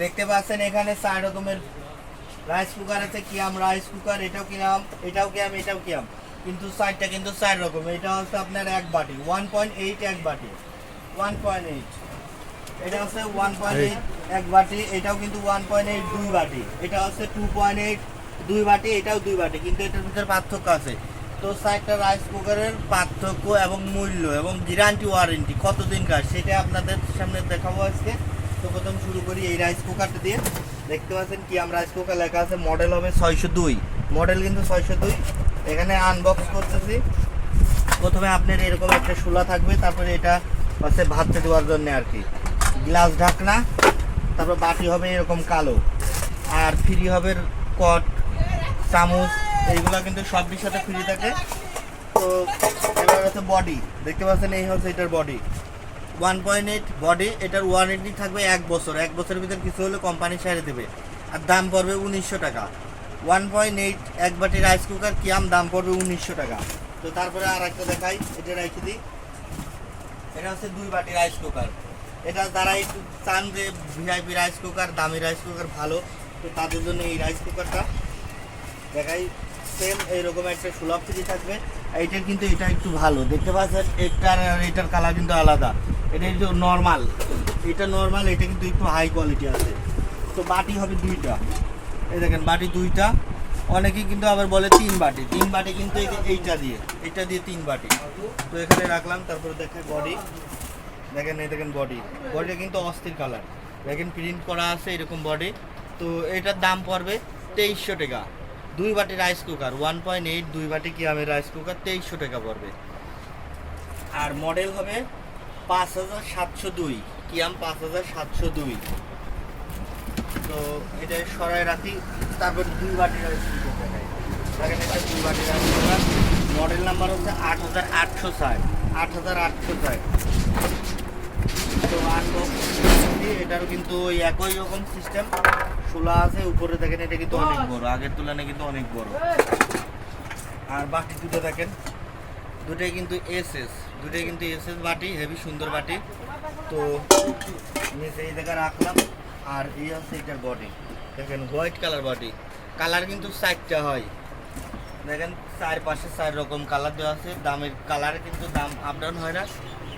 দেখতে পাচ্ছেন এখানে রকমের রাইস কুকার আছে কিয়াম রাইস কুকার, এটাও কিয়াম এটাও কিয়াম এটাও কিয়াম কিন্তু সাইডটা কিন্তু চার রকম এটা হচ্ছে আপনার এক বাটি ওয়ান পয়েন্ট এইট এক বাটি ওয়ান পয়েন্ট এইট এটা হচ্ছে ওয়ান পয়েন্ট এইট এক বাটি, এটাও কিন্তু ওয়ান পয়েন্ট এইট দুই বাটি, এটা হচ্ছে টু পয়েন্ট এইট দুই বাটি, এটাও দুই বাটি, কিন্তু এটার ভিতরে পার্থক্য আছে। তো চারটা রাইস কুকারের পার্থক্য এবং মূল্য এবং গ্যারান্টি ওয়ারেন্টি কতদিন কাজ সেটা আপনাদের সামনে দেখাবো আজকে। তো প্রথম শুরু করি এই রাইস কুকারটা দিয়ে। দেখতে পাচ্ছেন কি, আমরা রাইস কুকার লেখা আছে মডেল হবে ছয়শো দুই। মডেল কিন্তু ছয়শো দুই। এখানে আনবক্স করতেছি। প্রথমে আপনার এরকম একটা শোলা থাকবে, তারপরে এটা হচ্ছে ভাতটা দেওয়ার জন্য আর কি। গ্লাস ঢাকনা, তারপর বাটি হবে এরকম কালো। আর ফ্রি হবে কট চামচ এইগুলো কিন্তু সব সাথে ফ্রি থাকে। তো এবার হচ্ছে বডি দেখতে পাচ্ছেন এই হচ্ছে এটার body one point eight body এটার ওয়ারেন্টি থাকবে এক বছর। এক বছরের ভিতর কিছু হলে কোম্পানি ছেড়ে দেবে। আর দাম পড়বে উনিশশো টাকা। ওয়ান পয়েন্ট এইট এক বাটি রাইস কুকার কিয়াম দাম পড়বে উনিশশো টাকা। তো তারপরে আর একটা দেখাই, এটা রেখে দিই। এটা হচ্ছে দুই বাটি রাইস কুকার এটা যারা একটু চান যে ভিআইপি রাইস কুকার দামি রাইস কুকার ভালো, তো তাদের জন্য এই রাইস কুকারটা দেখাই। সেম এইরকম একটা সুলভ ফ্রি থাকবে। এইটার কিন্তু এটা একটু ভালো। দেখতে পাচ্ছেন, এটার এটার কালার কিন্তু আলাদা। এটা কিন্তু নর্মাল এটা নর্মাল এটা কিন্তু একটু হাই কোয়ালিটি আছে। তো বাটি হবে দুইটা। এই দেখেন, বাটি দুইটা। অনেকেই কিন্তু আবার বলে তিন বাটি। তিন বাটি কিন্তু এইটা দিয়ে। এইটা দিয়ে তিন বাটি। তো এখানে রাখলাম, তারপরে দেখেন বডি দেখেন, এই দেখেন বডি বডিটা কিন্তু অস্থির কালার দেখেন প্রিন্ট করা আছে এরকম বডি তো এটার দাম পড়বে তেইশশো টাকা। দুই বাটি rice cooker one point eight দুই বাটি কি আমি রাইস কুকার তেইশশো টাকা পড়বে। আর মডেল হবে পাঁচ হাজার সাতশো দুই কিয়াম পাঁচ হাজার সাতশো দুই। তো এটা সরাই রাখি, তারপর দুই বাটি রাইস কুকার দেখাই। দুই বাটি রাইস কুকার মডেল নাম্বার হচ্ছে আট হাজার আটশো ষাট, আট হাজার আটশো ষাট। তো আনবক্স এটারও কিন্তু ওই একই রকম সিস্টেম শোলা আছে, উপরে দেখেন, এটা কিন্তু অনেক বড়। আগের তুলনায় কিন্তু অনেক বড়। আর বাটি দুটো দেখেন। দুটোই কিন্তু এস এস দুটোই কিন্তু এস এস বাটি, হেভি সুন্দর বাটি। তো নিচে এই জায়গায় রাখলাম। আর এই হচ্ছে এটার বডি দেখেন হোয়াইট কালার বডি কালার কিন্তু চারটা হয়। দেখেন চার পাশে চার রকম কালার দেওয়া আছে। দামের কালারে কিন্তু দাম আপ ডাউন হয় না।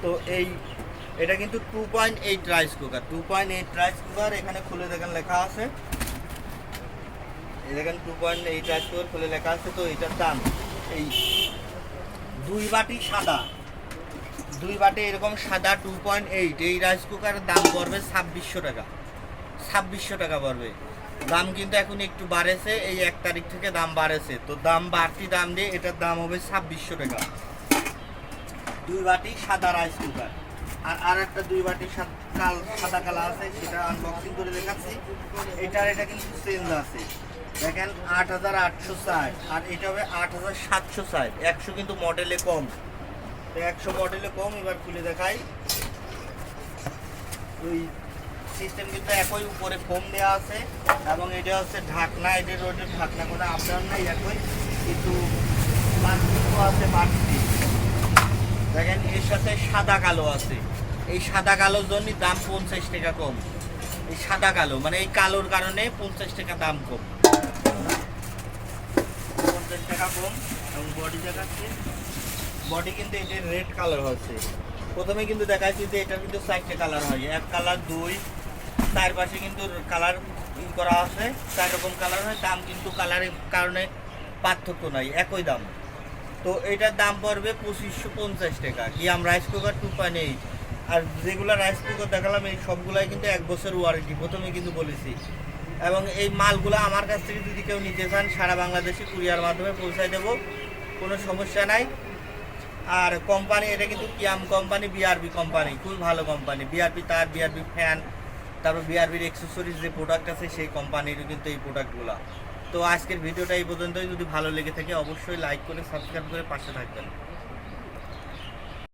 তো এই এটা কিন্তু two point eight rice cooker two point eight rice cooker এখানে খুলে দেখেন লেখা আছে। দেখেন two point eight rice cooker খুলে লেখা আছে, তো এটার দাম এই দুই বাটি সাদা, দুই বাটি এরকম সাদা টু পয়েন্ট এইট এই রাইস কুকারের দাম পড়বে ছাব্বিশশো টাকা ছাব্বিশশো টাকা পড়বে। দাম কিন্তু এখন একটু বাড়েছে, এই এক তারিখ থেকে দাম বাড়েছে, তো দাম বাড়তি দাম দিয়ে এটার দাম হবে ছাব্বিশশো টাকা। দুই বাটি সাদা রাইস কুকার আর আর একটা দুই বাটি কাল, সাদা কালা আছে, সেটা আনবক্সিং করে দেখাচ্ছি। এটার এটা কিন্তু চেঞ্জ আছে। দেখেন, আট হাজার আটশো ষাট, আর এটা হবে আট হাজার সাতশো ষাট। একশো কিন্তু মডেলে কম। একশো মডেলে কম, এবার খুলে দেখাই। ওই সিস্টেম কিন্তু একই উপরে ফোম দেওয়া আছে, এবং এটা হচ্ছে ঢাকনা এটার রোডের ঢাকনা কোনো আপনার নেই, একই। কিন্তু পার্থক্য আছে দেখেন সাথে সাদা কালো আছে। এই সাদা কালোর জন্য দাম পঞ্চাশ টাকা কম। এই সাদা কালো মানে এই কালোর কারণে পঞ্চাশ টাকা দাম কম। পঞ্চাশ টাকা কম এবং বডি দেখাচ্ছে। বডি কিন্তু এটার রেড কালার হচ্ছে। প্রথমে কিন্তু দেখাচ্ছি যে এটা কিন্তু চারটে কালার হয়। এক কালার দুই, চার পাশে কিন্তু কালার করা আছে। চার রকম কালার হয়। দাম কিন্তু কালারের কারণে পার্থক্য নাই, একই দাম। তো এটার দাম পড়বে পঁচিশশো পঞ্চাশ টাকা। কি আমরা rice cooker two point eight আর যেগুলো রাইস কুকার দেখালাম, এই সবগুলাই কিন্তু এক বছর ওয়ারেন্টি প্রথমে কিন্তু বলেছি। এবং এই মালগুলো আমার কাছ থেকে যদি কেউ নিতে চান, সারা বাংলাদেশে কুরিয়ার মাধ্যমে পৌঁছায় দেবো, কোনো সমস্যা নাই। আর কোম্পানি এটা কিন্তু কিয়াম কোম্পানি বিআরবি কোম্পানি খুবই ভালো কোম্পানি বিআরবি তার বিআরবি ফ্যান তারপর বিআরবির এক্সেসরিজ যে প্রোডাক্ট আছে, সেই কোম্পানির কিন্তু এই প্রোডাক্টগুলো তো আজকের ভিডিওটা এই পর্যন্তই। যদি ভালো লেগে থাকে, অবশ্যই লাইক করে সাবস্ক্রাইব করে পাশে থাকবেন।